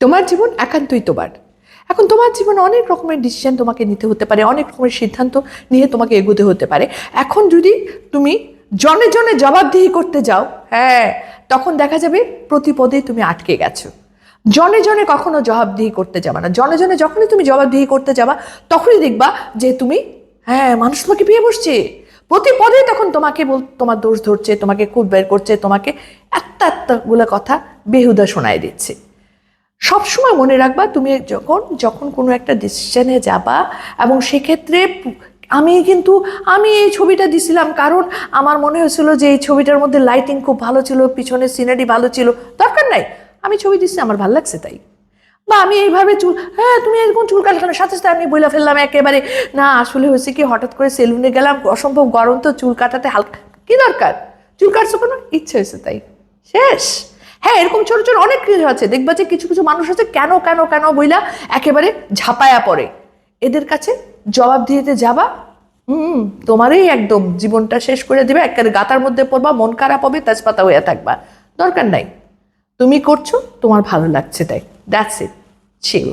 তোমার জীবন একান্তই তোমার। এখন তোমার জীবনে অনেক রকমের ডিসিশন তোমাকে নিতে হতে পারে, অনেক রকমের সিদ্ধান্ত নিয়ে তোমাকে এগোতে হতে পারে। এখন যদি তুমি জনে জনে জবাবদিহি করতে যাও হ্যাঁ তখন দেখা যাবে প্রতি পদেই তুমি আটকে গেছো। জনে জনে কখনো জবাবদিহি করতে যাবা না। জনে জনে যখনই তুমি জবাবদিহি করতে যাবা, তখনই দেখবা যে তুমি হ্যাঁ মানুষ তোমাকে পেয়ে বসছে। প্রতি পদে তখন তোমাকে বল, তোমার দোষ ধরছে, তোমাকে খুব বের করছে, তোমাকে একটা একটাগুলো কথা বেহুদা শোনায় দিচ্ছে। সবসময় মনে রাখবা তুমি যখন যখন কোনো একটা ডিসিশনে যাবা এবং সেক্ষেত্রে আমি কিন্তু, আমি এই ছবিটা দিছিলাম কারণ আমার মনে হয়েছিল যে এই ছবিটার মধ্যে লাইটিং খুব ভালো ছিল পিছনে সিনারি ভালো ছিল। দরকার নাই, আমি ছবি দিচ্ছি আমার ভালো লাগছে তাই। বা আমি এইভাবে চুল হ্যাঁ তুমি এরকম চুল কাটানো সাথে সাথে আমি বইলা ফেললাম একেবারে, না, আসলে হয়েছে কি, হঠাৎ করে সেলুনে গেলাম, অসম্ভব গরম তো চুল কাটাতে হালকা, কি দরকার? চুল কাটছো কোনো? ইচ্ছে হয়েছে তাই। শেষ। হ্যাঁ এরকম ছোট ছোট অনেক কিছু আছে। দেখবা যে কিছু কিছু মানুষ আছে, কেন কেন কেন বইলা একেবারে ঝাপায়া পড়ে। এদের কাছে জবাব দিতে যাবা, হুম, তোমারই একদম জীবনটা শেষ করে দিবে, একেবারে গাতার মধ্যে পড়বা, মন খারাপ হবে, তেজপাতা হইয়া থাকবা। দরকার নাই। তুমি করছ, তোমার ভালো লাগছে তাই। দ্যাটস ইট ছিল